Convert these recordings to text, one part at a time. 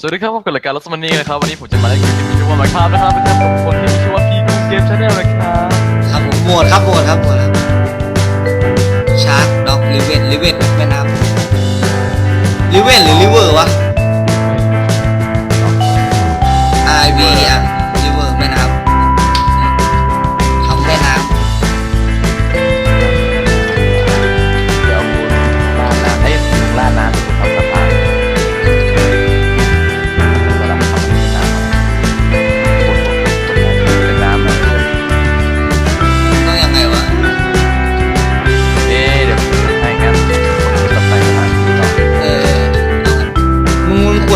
สวัสดีครับพบกับรายการรสมันนี่นะครับ วันนี้ผมจะมาเล่นเกมที่มีชื่อว่าไมค์ภาพนะครับเป็นการของคนที่มีชื่อว่าพีกูเกมชาแนลนะครับครับผมโหมดครับโหมดครับโหมดครับชาร์กด็อกลิเวนลิเวนแม่น้ำลิเวนหรือลิเวอร์วะ I V อะ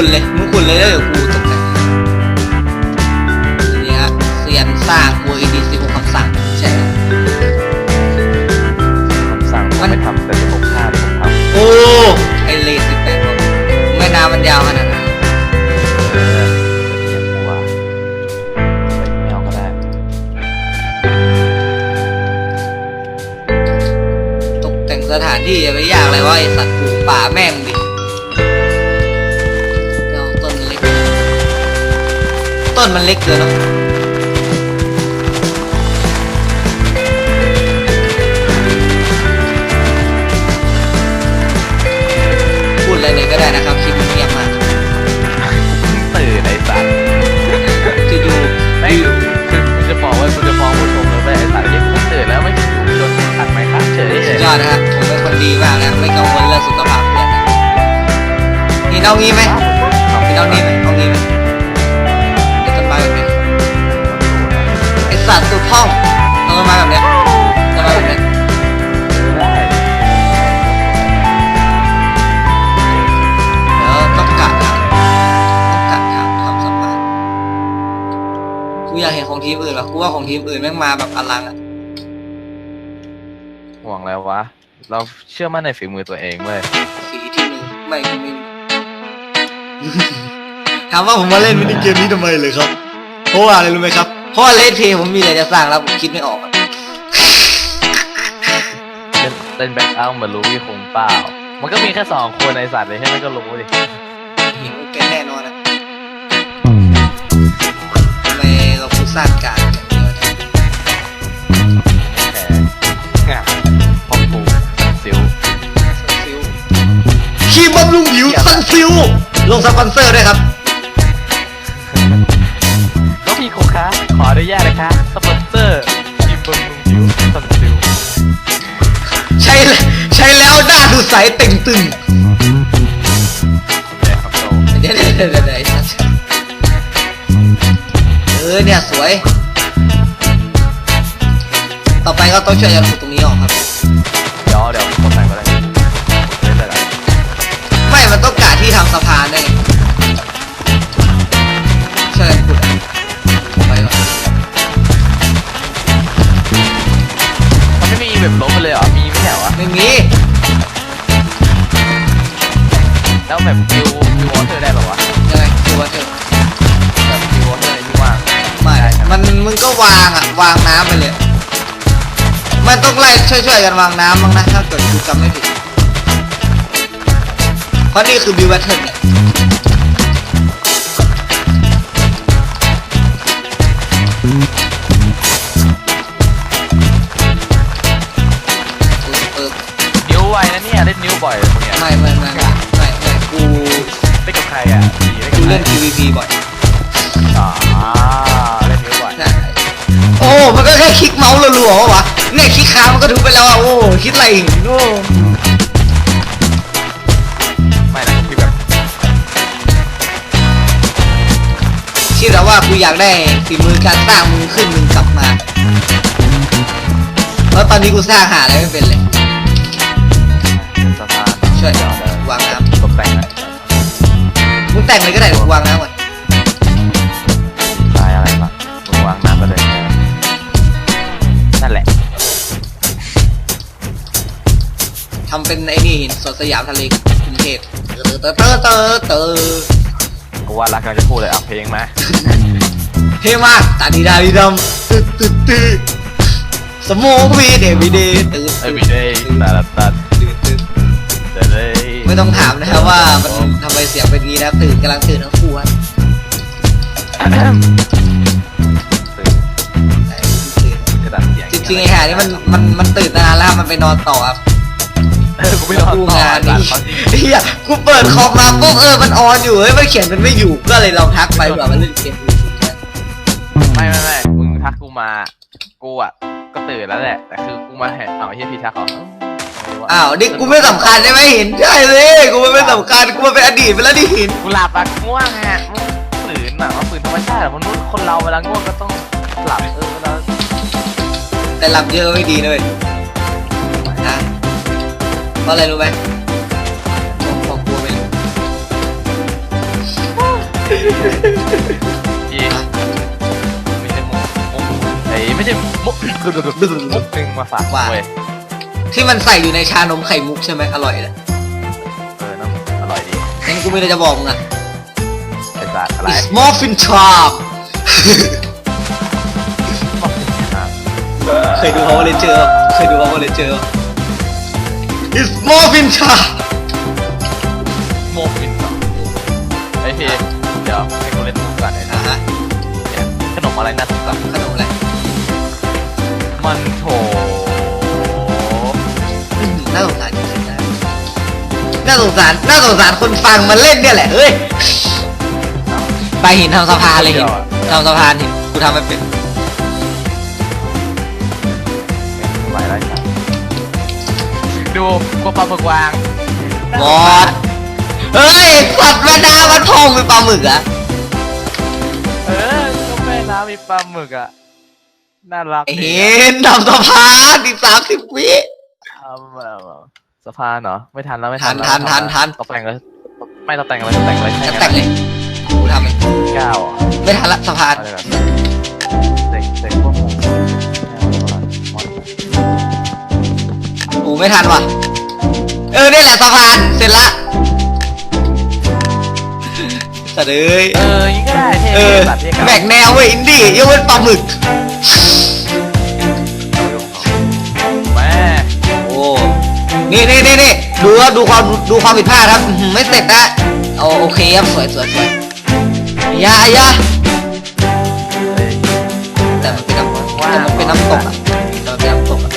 ขุนเลยมึงขุนเลยแล้วเดี๋ยวกูตกแต่งทีนี้ฮะเซียนสร้างกูอีดีสิบคำสั่งใช่ไหมคำสั่งผมไม่ทำแต่จะผมฆ่าที่ผมทำโอ้ไอเลสิบแปดแม่น้ำมันยาวขนาดนั้นเออจะเรียกกูว่าไปแมวก็ได้ตกแต่งสถานที่อย่าไปยากเลยวะไอสัตว์ปลูกป่าแม่งดิ ต้นมันเล็กเกินเนาะพูดอะไรเลยก็ได้นะครับคลิปมันเงียบมากตื่นไอ้สัตว์จะดูไม่คือคุณจะบอกว่าคุณจะฟ้องผู้ชมเลยว่าไอ้สัตว์ยังไม่ตื่นแล้วไม่อยู่จนขัดไม่ขัดเฉยสุดยอดนะครับผมเป็นคนดีมากนะไม่กังวลเรื่องสุขภาพเพื่อนนะนี่เอางี้ไหมนี่เอางี้ไหมเอางี้ไหม สัตว์ตัวพ่องเอาต้นไม้แบบเนี้ยต้นไม้แบบเนี้ยได้เดี๋ยวต้องกะทางต้องกะทางทำสะพานกูอยากเห็นของทีมอื่นว่ะกูว่าของทีมอื่นแม่งมาแบบอลังอะห่วงแล้ววะ เราเชื่อมั่นในฝีมือตัวเองเว้ยสีที่มือไม่กูไม่มี ถามว่าผมมาเล่นมินิเกมนี้ทำไมเลยครับ เพราะว่าอะไรรู้ไหมครับ เพราะว่าเลทเทผมมีอะไรจะสร้างแล้วผมคิดไม่ออกอะเล่นเล่นแบ็คเอาท์เหมือนรู้วี่คงเปล่า มันก็มีแค่สองคนในสัตว์เลยใช่ไหมก็รู้ดิเห็นเป็นแน่นอนอะทำไมเราพูดสร้างการอย่างเดียวเนี่ยแขกพ่อปูซิวซิลครีมบำรุงผิวซันซิลลงสปอนเซอร์ด้วยครับ ขออนุญาตนะคะสปอนเซอร์ทีมบำรุงผิวสันซิลใช้แล้วใช้แล้วหน้าดูใสเต่งตึงแย่ครับโตเดี๋ยวเดี๋ยวเดี๋ยวเดี๋ยวไอ้สัสเออเนี่ยสวย ต่อไปก็ต้องช่วยกันขุดตรงนี้ออกครับ แล้วแบบวิววิววอเตอร์ได้แบบวะยังไงดูว่าเถอะแบบวิววอเตอร์ที่ว่างไม่ได้ครับมันมึงก็วางอะวางน้ำไปเลย มันต้องไล่ช่วยๆกันวางน้ำบ้างนะถ้าเกิดกูจำไม่ผิดเพราะนี่คือบิวแบทเทิลเนี่ย เล่นกูกับใครเล่น PVP บ่อยอ๋อเล่นนิ้วบ่อยใช่โอ้มันก็แค่คลิกเมาส์รัวๆวะเนี่ยคลิกค้างมันก็ทุบไปแล้วอะโอ้คิดอะไรอีกโอ้ไม่นะที่แบบคิดแต่ว่ากูอยากได้ฝีมือการสร้างมือขึ้นมึงกลับมาเพราะตอนนี้กูสร้างหาอะไรไม่เป็นเลยเป็นสะพานช่วยเดี๋ยว มึงแต่งเลยก็ได้เดี๋ยวกูวางน้ำก่อนตายอะไรก่อนมึงวางน้ำไปเลยนั่นแหละทำเป็นไอ้นี่หินสดสยามทะเลกรุงเทพเตอเตอเตอเตอกูว่ารักกำลังจะพูดเลยเอาเพลงมาเท่มากตาดีดาดีดำตึ๊ดตึ๊ดตึ๊ดสมองวีเดวีเดตื่น every day ตาลัดตัดตื่นตื่น เดเลยไม่ต้องถามนะครับว่ามันทำไมเสียงเป็นงี้นะตื่นกำลังตื่นทั้งคู่ฮะตื่นตื่นกระดาษเสียงจริงๆไอ้ห่านี่มันมันมันตื่นนานแล้วมันไปนอนต่อครับเออกูไม่นอนดูต่องานจันี่ดเขาจริงเฮียกูเปิดคอมมาปุ๊บเออมันออนอยู่เฮ้ยมันเขียนมันไม่อยู่ก็เลยลองทักไปเผื่อมันเล่นเกมอยู่ไม่ไม่ไม่มึงทักกูมา กูอะก็ตื่นแล้วแหละแต่คือกูมาเห็นเอาไอ้เฮียพี่ทักเขา อ้าวนี่กูไม่สำคัญใช่ไหมหินใช่เลยกูไม่สำคัญกูมาเป็นอดีตไปแล้วดิหินกูหลับอะง่วงอะมึงฝืนอะมันฝืนธรรมชาติอะมนุษย์คนเราเวลาง่วงก็ต้องหลับเออเวลาแต่หลับเยอะไม่ดีนะเลยนะเพราะอะไรรู้ไหมผมผมกลัวไม่รู้อีไม่ใช่มุกมุกไอ้ยไม่ใช่มุกมุกหนึ่งมาฝากเว้ย ที่มันใส่อยู่ในชานมไข่มุกใช่ไหมอร่อยเลยเออน้ำอร่อยดีงั้นกูไม่ได้จะบอกมึงอะ ไอ้สัตว์อะไร It's muffin top เคยดูเขาเลยเจอเคยดูเขาเลยเจอ It's muffin top โมฟินเหรอไอ้พี่เดี๋ยวให้กูเล่นมุกก่อนไอ้อะนะฮะขนมอะไรน่าสงสารขนม น่าสงสารน่าสงสารคนฟังมันเล่นเนี่ยแหละเฮ้ยไปหินทำสะพานเลยหินทำสะพานหินกูทำไม่เป็นไหวแล้วครับดูกลัวปลาหมึกวางบอสเฮ้ยสัตว์แม่น้ำมันพองเป็นปลาหมึกอะเออก็แม่น้ำมีปลาหมึกอะน่ารักไอ้ดีหินทำสะพานอีกสามสิบวิทำแบบ สะพานเหรอ ไม่ทันแล้วไม่ทันแล้วทันทันทัน ตกแต่งเลย ไม่ตกแต่งเลยตกแต่งเลยจะแต่งเลยกูทำเองเก้าอะไม่ทันละสะพานอะไรแบบเด็กเด็กพวกผมโอ้ไม่ทันว่ะ เออนี่แหละสะพานเสร็จละสัตว์เอ้ยเออยิงก็ได้เท่เออสัตว์เท่แบกแนวเว้ยอินดี้ยกเว้นปลาหมึก นี่นี่นี่นี่ดูครับดูความดูความผิดพลาดครับอื้อหือไม่เสร็จนะโอโอเคครับสวยสวยสวยอยาอยาแต่มันเป็นน้ำแต่มันเป็นน้ำตกอะแต่มันเป็นน้ำตกอะ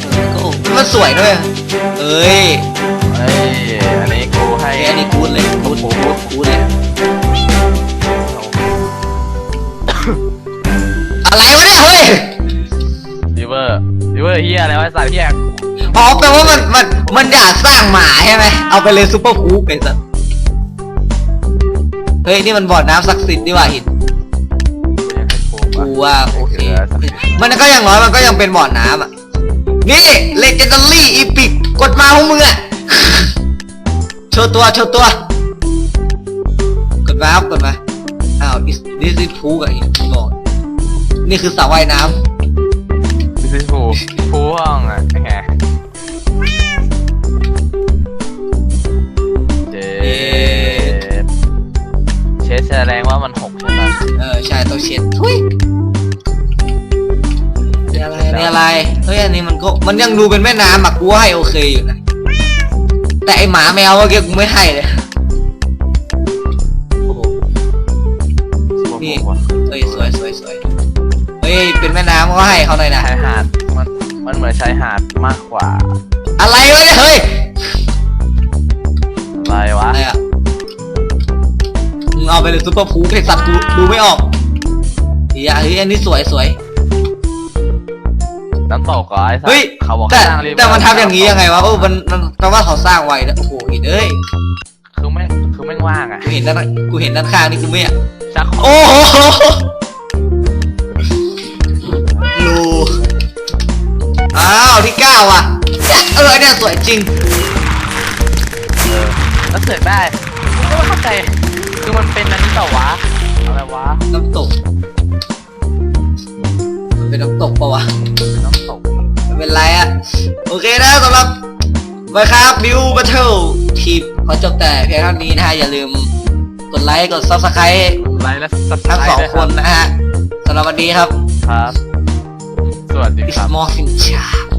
เออก็โอ้มันสวยด้วยเอ้ยเฮ้ยอันนี้กูให้เอ้ยอันนี้คูดเลยคูดคูดคูดเลยอะไรวะเนี่ยเฮ้ยริเวอร์ริเวอร์เฮียอะไรวะสัตว์เฮีย อ๋อแปลว่ามันมันมันอยากสร้างหมาใช่ไหมเอาไปเลยซูเปอร์คูปไอ้สัสเฮ้ยนี่มันบ่อน้ำศักดิ์สิทธิ์นี่หว่าหินกูว่าโอเคมันก็อย่างน้อยมันก็ยังเป็นบ่อน้ำอะนี่เลเจนดารี่อีพิกกดมาของมึงอะโชว์ตัวโชว์ตัวกดมาครับกดมาอ้าวนี่นี่คือพูกับอีกบอกนี่คือสระว่ายน้นี่คือผูผูห้องอะแห ต้องเช็ดทุยนี่อะไรนี่อะไรเฮ้ยอันนี้มันก็มันยังดูเป็นแม่น้ำอะกูว่าให้โอเคอยู่นะแต่ไอหมาแมวเมื่อกี้กูไม่ให้เลยโอ้โหนี่เฮ้ยสวยสวยสวยเฮ้ยเป็นแม่น้ำก็ให้เขาหน่อยนะชายหาดมันมันเหมือนชายหาดมากกว่า อะไรวะเนี่ยเฮ้ยอะไรวะอะไรอะมึงเอาไปเลยซุปเปอร์พูเพสัตว์กูดูไม่ออก อย่าเฮ้ยอันนี้สวยสวย น้ำตกเหรอไอ้สัตว์เฮ้ย เขาบอกแต่ให้สร้างริเวอร์แต่มันทำอย่างนี้ยังไงวะเออมันมันแปลว่าเขาสร้างไว้นะโอ้โหเห็นเอ้ยคือไม่คือไม่งว่างอะกูเห็นด้านกูเห็นด้านข้างนี่กูไม่อยากชักโครกโอ้โหรูอ้าวที่เก้าอะเนี่ยเออเนี่ยสวยจริง เออแล้วเสือกได้ไม่เข้าใจคือมันเป็นอันนี้ต่อวะอะไรวะน้ำตกมันเป็นน้ำตกปะวะเป็นน้ำตกไม่เป็นไรอะโอเคนะสำหรับมาครับบิวบัตเทิลทีมขอจบแต่เพียงเท่านี้นะฮะอย่าลืมกดไลค์กดซับสไครต์ไลน์และสับทั้งสองคนนะฮะสำหรับวันนี้ครับ ครับ สวัสดี It's ครับ more f i n c h